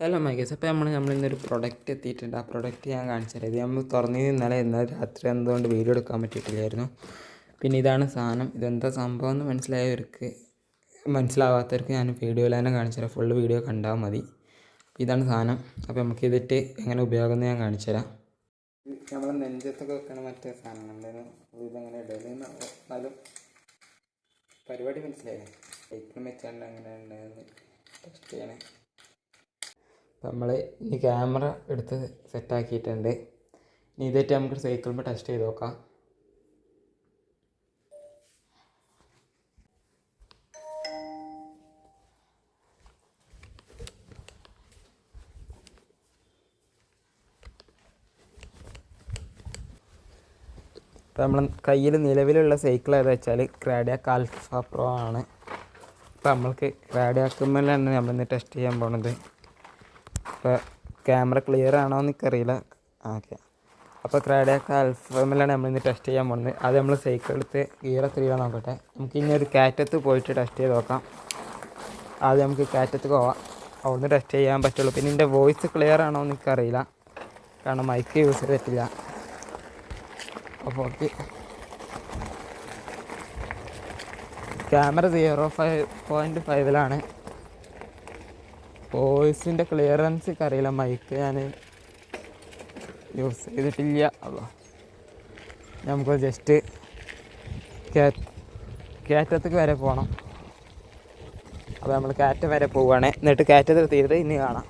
Hello മൈഗേസ് അപ്പോൾ നമ്മൾ നമ്മൾ ഇന്നൊരു പ്രൊഡക്റ്റ് എത്തിയിട്ടുണ്ട്. ആ പ്രൊഡക്റ്റ് ഞാൻ കാണിച്ചു തരാം. ഇത് നമ്മൾ തുറന്നു ഇന്നലെ ഇന്നലെ രാത്രി എന്തുകൊണ്ട് വീഡിയോ എടുക്കാൻ പറ്റിയിട്ടില്ലായിരുന്നു. പിന്നെ ഇതാണ് സാധനം. ഇതെന്താ സംഭവം എന്ന് മനസ്സിലായവർക്ക് മനസ്സിലാവാത്തവർക്ക് ഞാൻ വീഡിയോയിൽ തന്നെ കാണിച്ചു തരാം. ഫുള്ള് വീഡിയോ കണ്ടാൽ മതി. ഇതാണ് സാധനം. അപ്പോൾ നമുക്ക് ഇതിട്ട് എങ്ങനെ ഉപയോഗം ഞാൻ കാണിച്ചു തരാം. നമ്മൾ നെഞ്ചത്തൊക്കെ വെക്കണ മറ്റേ സാധനങ്ങളുണ്ടായിരുന്നു ഇതെങ്ങനെ ഇടയിൽ എന്നാലും പരിപാടി മനസ്സിലായില്ലേ? വെച്ചാണ്ട് അങ്ങനെ ഉണ്ടായിരുന്നു. ടെസ്റ്റ് ചെയ്യണേ. നമ്മൾ ഇനി ക്യാമറ എടുത്ത് സെറ്റാക്കിയിട്ടുണ്ട് ഇനി ഇതായിട്ട് നമുക്ക് സൈക്കിളുമ്പോൾ ടെസ്റ്റ് ചെയ്ത് നോക്കാം. നമ്മൾ കയ്യിൽ നിലവിലുള്ള സൈക്കിൾ ഏതാ വെച്ചാൽ ക്രാഡിയാക്ക് ആൽഫ പ്രോ ആണ്. അപ്പോൾ നമ്മൾക്ക് ക്രാഡിയാക്കുമ്പോഴാണ് നമ്മളിന്ന് ടെസ്റ്റ് ചെയ്യാൻ പോണത്. ഇപ്പോൾ ക്യാമറ ക്ലിയർ ആണോ എന്ന് എനിക്കറിയില്ല. ഓക്കെ അപ്പോൾ ക്രാഡിയാക്ക് നമ്മൾ ഇന്ന് ടെസ്റ്റ് ചെയ്യാൻ പോകുന്നത് അത് നമ്മൾ സൈക്കിൾ എടുത്ത് ഗിയർ എത്രയാണ് നോക്കട്ടെ. നമുക്ക് ഇനി ഒരു കാറ്റത്ത് പോയിട്ട് ടെസ്റ്റ് ചെയ്ത് നോക്കാം. ആദ്യം നമുക്ക് കാറ്റത്ത് പോവാം. അവിടുന്ന് ടെസ്റ്റ് ചെയ്യാൻ പറ്റുള്ളൂ. പിന്നെ എന്റെ വോയിസ് ക്ലിയർ ആണോ എന്ന് എനിക്കറിയില്ല. കാരണം മൈക്ക് യൂസ് ചെയ്തിട്ടില്ല. അപ്പോൾ okay. Camera zero five point ഫൈവിലാണ് വോയിസിന്റെ ക്ലിയറൻസ് ഒക്കെ അറിയില്ല മൈക്ക് ഞാൻ യൂസ് ചെയ്തിട്ടില്ല. അപ്പോൾ നമുക്ക് ജസ്റ്റ് കയറ്റത്തേക്ക് വരെ പോകണം അപ്പോൾ നമ്മൾ കയറ്റം വരെ പോവുകയാണ് എന്നിട്ട് കയറ്റത്തിൽ തീരെ ഇനി കാണാം.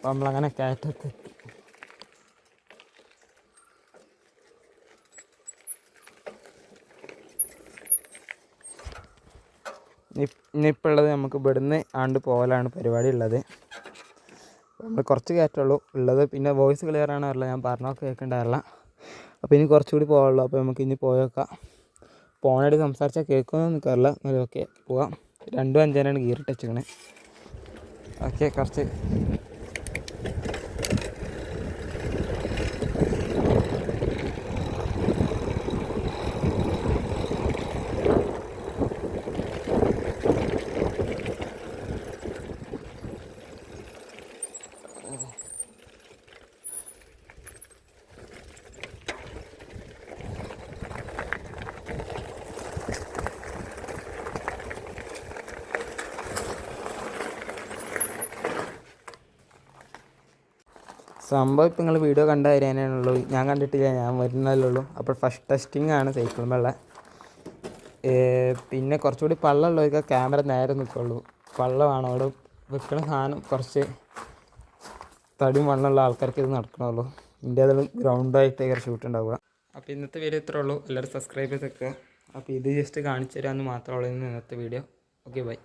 അപ്പോൾ നമ്മളങ്ങനെ കയറ്റത്തെത്തി ഇനിയിപ്പോൾ ഉള്ളത് നമുക്ക് ഇവിടുന്ന് ആണ്ട് പോകലാണ് പരിപാടി ഉള്ളത് നമ്മൾ കുറച്ച് കയറ്റുള്ളൂ. ഉള്ളത് പിന്നെ വോയിസ് ക്ലിയർ ആണ് അറിയില്ല. ഞാൻ പറഞ്ഞൊക്കെ കേൾക്കണ്ടായിരുന്നില്ല അപ്പോൾ ഇനി കുറച്ചുകൂടി പോകാനുള്ളൂ. അപ്പോൾ നമുക്ക് ഇനി പോയേക്കാം ഫോണായിട്ട് സംസാരിച്ചാൽ കേൾക്കുമെന്ന് നിൽക്കാറില്ല എന്നാലും ഓക്കെ പോവാം. രണ്ടും അഞ്ചാനാണ് ഗിയർ ഇട്ടേച്ചിക്കണേ ഓക്കെ കുറച്ച് സംഭവം ഇപ്പം നിങ്ങൾ വീഡിയോ കണ്ട തരാനുള്ളൂ ഞാൻ കണ്ടിട്ടില്ല ഞാൻ വരുന്നതല്ലേ ഉള്ളൂ അപ്പോൾ ഫസ്റ്റ് ടെസ്റ്റിംഗ് ആണ് സൈക്കിളുമുള്ള പിന്നെ കുറച്ചുകൂടി പള്ളമുള്ളവർക്ക് ക്യാമറ നേരെ നിൽക്കുള്ളൂ പള്ളമാണ് അവിടെ വെക്കുന്ന സാധനം കുറച്ച് തടി മണ്ണുള്ള ആൾക്കാർക്ക് ഇത് നടക്കണുള്ളൂ. ഇതിന്റെ അതിൽ ഗ്രൗണ്ടായിട്ട് ഷൂട്ട് ഉണ്ടാവുക. അപ്പോൾ ഇന്നത്തെ വീഡിയോ ഇത്രേ ഉള്ളൂ. എല്ലാവരും സബ്സ്ക്രൈബ് ചെയ്ത് വെക്കുക. അപ്പോൾ ഇത് ജസ്റ്റ് കാണിച്ചു തരാമെന്ന് മാത്രമേ ഉള്ളൂ ഇന്നത്തെ വീഡിയോ ഓക്കെ ബൈ